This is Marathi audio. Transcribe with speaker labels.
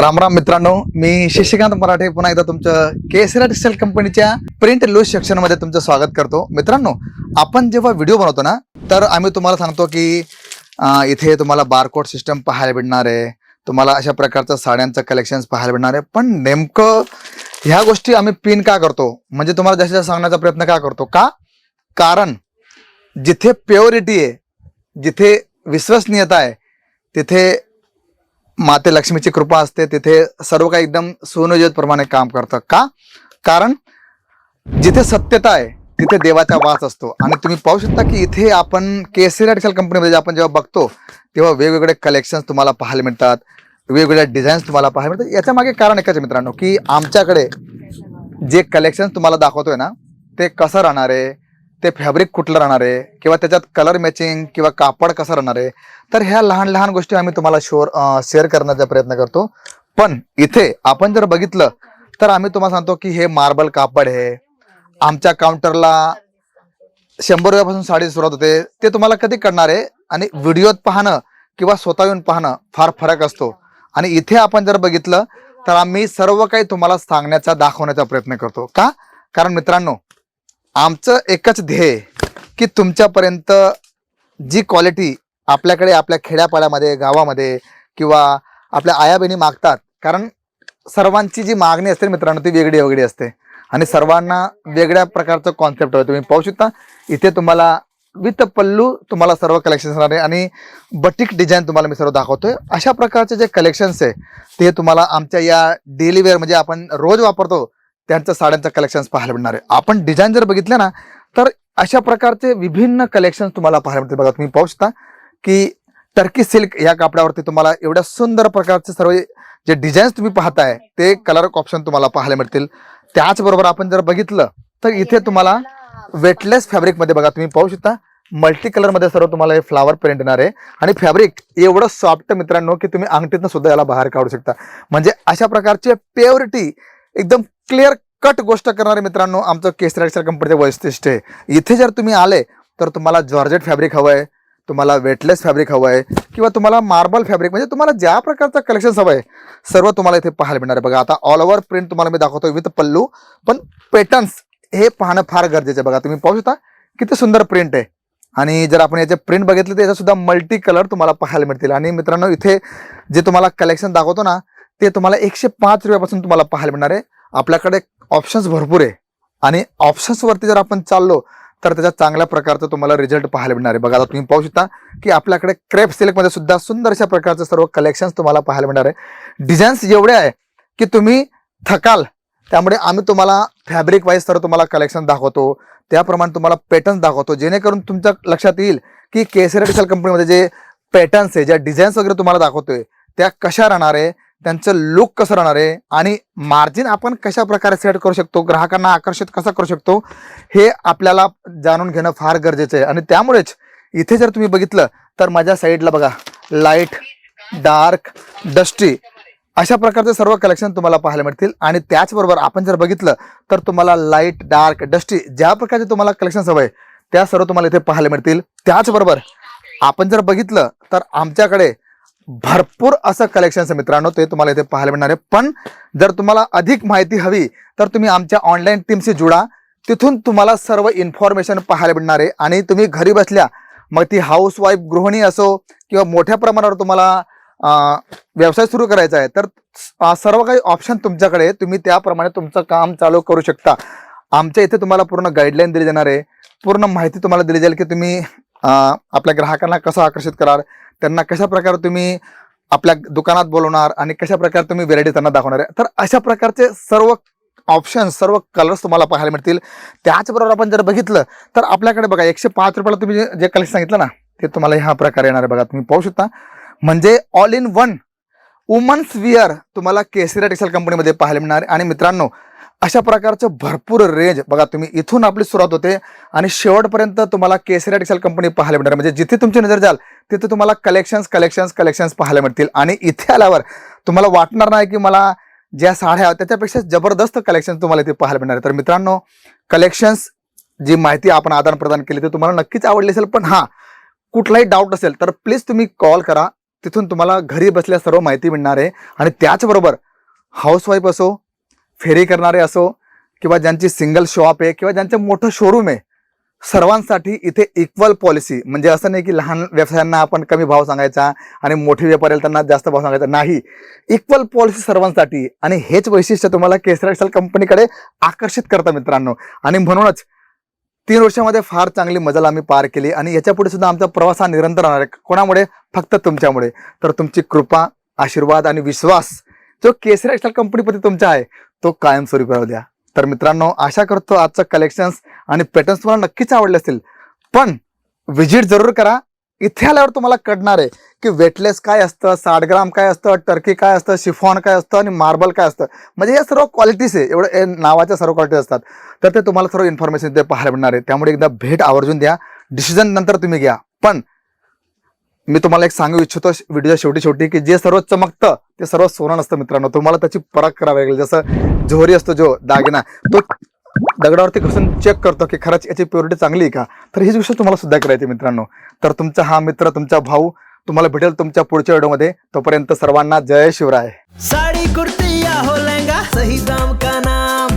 Speaker 1: रामराम मित्रांनो मी शशिकांत मराठे. पुन्हा एकदा तुमचं केसरा टेक्सटाईल कंपनीच्या प्रिंट लूज सेक्शनमध्ये तुमचं स्वागत करतो. मित्रांनो आपण जेव्हा व्हिडिओ बनवतो ना तर आम्ही तुम्हाला सांगतो की इथे तुम्हाला बारकोड सिस्टम पाहायला मिळणार आहे. तुम्हाला अशा प्रकारचं साड्यांचं कलेक्शन पाहायला मिळणार आहे. पण नेमकं ह्या गोष्टी आम्ही पिन का करतो? म्हणजे तुम्हाला जास्तीत जास्त सांगण्याचा प्रयत्न का करतो? का? कारण जिथे प्युरिटी आहे जिथे विश्वसनीयता आहे तिथे माते लक्ष्मीची कृपा असते तिथे सर्व काही एकदम सुनियोजितप्रमाणे काम करतं का? कारण जिथे सत्यता आहे तिथे देवाचा वास असतो. आणि तुम्ही पाहू शकता की इथे आपण केसरी टेक्सटाईल कंपनीमध्ये आपण जेव्हा बघतो तेव्हा वेगवेगळे कलेक्शन्स तुम्हाला पाहायला मिळतात वेगवेगळ्या डिझाईन्स तुम्हाला पाहायला मिळतात. याच्या मागे कारण एकच मित्रांनो की आमच्याकडे जे कलेक्शन तुम्हाला दाखवतोय ना ते कसं राहणार आहे? ते फॅब्रिक कुठलं राहणार आहे? किंवा त्याच्यात कलर मॅचिंग किंवा कापड कसं राहणार आहे? तर ह्या लहान लहान गोष्टी आम्ही तुम्हाला शोर शेअर करण्याचा प्रयत्न करतो. पण इथे आपण जर बघितलं तर आम्ही तुम्हाला सांगतो की हे मार्बल कापड आहे. आमच्या काउंटरला शंभर रुपयापासून साडी सुरुवात होते. ते तुम्हाला कधी कळणार आहे? आणि व्हिडिओत पाहणं किंवा स्वतः येऊन पाहणं फार फरक असतो. आणि इथे आपण जर बघितलं तर आम्ही सर्व काही तुम्हाला सांगण्याचा दाखवण्याचा प्रयत्न करतो. का? कारण मित्रांनो आमचं एकच ध्येय की तुमच्यापर्यंत जी क्वालिटी आपल्याकडे आपल्या खेड्यापाड्यामध्ये गावामध्ये किंवा आपल्या आया बहिणी मागतात कारण सर्वांची जी मागणी असते मित्रांनो ती वेगळी वेगळी असते. आणि सर्वांना वेगळ्या प्रकारचं कॉन्सेप्ट होतं तुम्ही पाहू शकता इथे तुम्हाला विथ पल्लू तुम्हाला सर्व कलेक्शन्स राहणार आहे. आणि बटिक डिझाईन तुम्हाला मी सर्व दाखवतोय. अशा प्रकारचे जे कलेक्शन्स आहे ते तुम्हाला आमच्या या डेली वेअर म्हणजे आपण रोज वापरतो त्यांचं साड्यांचं कलेक्शन्स पाहायला मिळणार आहे. आपण डिझाईन जर बघितलं ना तर अशा प्रकारचे विभिन्न कलेक्शन तुम्हाला पाहायला मिळतील. बघा तुम्ही पाहू शकता की टर्की सिल्क या कापडावरती तुम्हाला एवढ्या सुंदर प्रकारचे सर्व जे डिझाईन्स तुम्ही पाहताय ते कलर ऑप्शन तुम्हाला पाहायला मिळतील. त्याचबरोबर आपण जर बघितलं तर इथे तुम्हाला वेटलेस फॅब्रिकमध्ये बघा तुम्ही पाहू शकता मल्टी कलरमध्ये सर्व तुम्हाला हे फ्लावर प्रिंट येणार आहे. आणि फॅब्रिक एवढं सॉफ्ट मित्रांनो की तुम्ही अंगठीतनं सुद्धा याला बाहेर काढू शकता. म्हणजे अशा प्रकारची प्युरिटी एकदम क्लिअर कट गोष्ट करणारे मित्रांनो आमचं केसरी कंपनीचं वैशिष्ट्य आहे. इथे जर तुम्ही आले तर तुम्हाला जॉर्जेट फॅब्रिक हवं आहे तुम्हाला वेटलेस फॅब्रिक हवं आहे किंवा तुम्हाला मार्बल फॅब्रिक म्हणजे तुम्हाला ज्या प्रकारचं कलेक्शन हवं आहे सर्व तुम्हाला इथे पाहायला मिळणार आहे. बघा आता ऑल ओव्हर प्रिंट तुम्हाला मी दाखवतो विथ पल्लू पण पॅटर्न्स हे पाहणं फार गरजेचं आहे. बघा तुम्ही पाहू शकता किती सुंदर प्रिंट आहे. आणि जर आपण याचे प्रिंट बघितले तर याचा मल्टी कलर तुम्हाला पाहायला मिळतील. आणि मित्रांनो इथे जे तुम्हाला कलेक्शन दाखवतो ना ते तुम्हाला एकशे पाच रुपयापासून तुम्हाला पाहायला मिळणार आहे. आपल्याकडे ऑप्शन्स भरपूर आहे. आणि ऑप्शन्सवरती जर आपण चाललो तर त्याच्या चांगल्या प्रकारचं तुम्हाला रिझल्ट पाहायला मिळणार आहे. बघा आता तुम्ही पाहू शकता की आपल्याकडे क्रेप सिल्कमध्ये सुद्धा सुंदर अशा प्रकारचं सर्व कलेक्शन्स तुम्हाला पाहायला मिळणार आहे. डिझाईन्स एवढे आहे की तुम्ही थकाल त्यामुळे आम्ही तुम्हाला फॅब्रिक वाईज सर्व तुम्हाला कलेक्शन दाखवतो. त्याप्रमाणे तुम्हाला पॅटर्न्स दाखवतो. जेणेकरून तुमच्या लक्षात येईल की केसर टेक्सटाईल कंपनीमध्ये जे पॅटर्न्स आहे ज्या डिझाईन्स वगैरे तुम्हाला दाखवतोय त्या कशा राहणार आहे त्यांचं लुक कसं राहणार आहे? आणि मार्जिन आपण कशा प्रकारे सेट करू शकतो? ग्राहकांना आकर्षित कसा करू शकतो? हे आपल्याला जाणून घेणं फार गरजेचं आहे. आणि त्यामुळेच इथे जर तुम्ही बघितलं तर माझ्या साईडला बघा. लाइट डार्क डस्टी अशा प्रकारचे सर्व कलेक्शन तुम्हाला पाहायला मिळतील. आणि त्याचबरोबर आपण जर बघितलं तर तुम्हाला लाइट डार्क डस्टी ज्या प्रकारचे तुम्हाला कलेक्शन हवं आहे त्या सर्व तुम्हाला इथे पाहायला मिळतील. त्याचबरोबर आपण जर बघितलं तर आमच्याकडे भरपूर असं कलेक्शन आहे मित्रांनो ते तुम्हाला इथे पाहायला मिळणार आहे. पण जर तुम्हाला अधिक माहिती हवी तर तुम्ही आमच्या ऑनलाईन टीमशी जुडा. तिथून तुम्हाला सर्व इन्फॉर्मेशन पाहायला मिळणार आहे. आणि तुम्ही घरी बसल्या मग ती हाऊस वाईफ गृहिणी असो किंवा मोठ्या प्रमाणावर तुम्हाला व्यवसाय सुरू करायचा आहे तर सर्व काही ऑप्शन तुमच्याकडे तुम्ही त्याप्रमाणे तुमचं काम चालू करू शकता. आमच्या इथे तुम्हाला पूर्ण गाईडलाईन दिली जाणार आहे. पूर्ण माहिती तुम्हाला दिली जाईल की तुम्ही आपल्या ग्राहकांना कसं आकर्षित कराल? त्यांना कशा प्रकारे तुम्ही आपल्या दुकानात बोलवणार आणि कशा प्रकारे तुम्ही व्हेरायटी त्यांना दाखवणार आहे? तर अशा प्रकारचे सर्व ऑप्शन सर्व कलर्स तुम्हाला पाहायला मिळतील. त्याचबरोबर आपण जर बघितलं तर आपल्याकडे बघा एकशे पाच रुपयाला तुम्ही जे- कलेक्शन सांगितलं ना ते तुम्हाला ह्या प्रकारे येणार आहे बघा. तुम्ही पाहू शकता. म्हणजे all in one women's wear तुम्हाला केसरी टेक्सटाईल कंपनीमध्ये पाहायला मिळणार आहे. आणि मित्रांनो अशा प्रकारचं भरपूर रेंज बघा तुम्ही इथून आपली सुरुवात होते आणि शेवटपर्यंत तुम्हाला केसरी टेक्सटाईल कंपनी पाहायला मिळणार. आहे. म्हणजे जिथे तुमची नजर जाल तिथे तुम्हाला कलेक्शन्स कलेक्शन्स कलेक्शन्स पाहायला मिळतील. आणि इथे आल्यावर तुम्हाला वाटणार नाही की मला ज्या साड्या त्याच्यापेक्षा जबरदस्त कलेक्शन तुम्हाला इथे पाहायला मिळणार. आहे तर मित्रांनो कलेक्शन्स जी माहिती आपण आदान प्रदान केली ती तुम्हाला नक्कीच आवडली असेल. पण हा कुठलाही डाऊट असेल तर प्लीज तुम्ही कॉल करा. तिथून तुम्हाला घरी बसल्या सर्व माहिती मिळणार आहे. आणि त्याचबरोबर हाऊसवाईफ असो फेरी करणारे असो किंवा ज्यांची सिंगल शॉप आहे किंवा ज्यांचं मोठं शोरूम आहे सर्वांसाठी इथे इक्वल पॉलिसी म्हणजे असं नाही की लहान व्यवसायांना आपण कमी भाव सांगायचा आणि मोठे व्यापारी त्यांना जास्त भाव सांगायचा. नाही. इक्वल पॉलिसी सर्वांसाठी. आणि हेच वैशिष्ट्य तुम्हाला केसरा एक्सेल कंपनीकडे आकर्षित करतं मित्रांनो. आणि म्हणूनच तीन वर्षामध्ये फार चांगली मजल आम्ही पार केली आणि याच्यापुढे सुद्धा आमचा प्रवास हा निरंतर राहणार आहे. कोणामुळे? फक्त तुमच्यामुळे. तर तुमची कृपा आशीर्वाद आणि विश्वास जो केसरा एक्सेल कंपनीप्रती तुमचा आहे तो कायमस्वरूपी राहू द्या. तर मित्रांनो आशा करतो आजचं कलेक्शन्स आणि पॅटर्न्स तुम्हाला नक्कीच आवडले असतील. पण व्हिजिट जरूर करा. इथे आल्यावर तुम्हाला कळणार आहे की वेटलेस काय असतं साठ ग्राम काय असतं टर्की काय असतं शिफॉन काय असतं आणि मार्बल काय असतं. म्हणजे या सर्व क्वालिटीज आहे. एवढं हे नावाच्या सर्व क्वालिटीज असतात. तर ते तुम्हाला सर्व इन्फॉर्मेशन ते पाहायला मिळणार आहे. त्यामुळे एकदा भेट आवर्जून द्या. डिसिजन नंतर तुम्ही घ्या. पण मी तुम्हाला एक सांगू इच्छितो व्हिडिओच्या शेवटी शेवटी की जे सर्व चमकतं ते सर्व सोनं नसतं मित्रांनो. तुम्हाला त्याची परख करावी लागेल. जसं जोहरी असतो जो दागिना तो दगडावरती घुसून चेक करतो की खरंच याची प्युरिटी चांगली आहे का? तर हीच गोष्ट तुम्हाला सुद्धा करायची मित्रांनो. तर तुमचा हा मित्र तुमचा भाऊ तुम्हाला भेटेल तुमच्या पुढच्या व्हिडिओमध्ये. तोपर्यंत सर्वांना जय शिवराय.
Speaker 2: साड़ी कुर्ती या हो लहंगा सही दाम का नाम?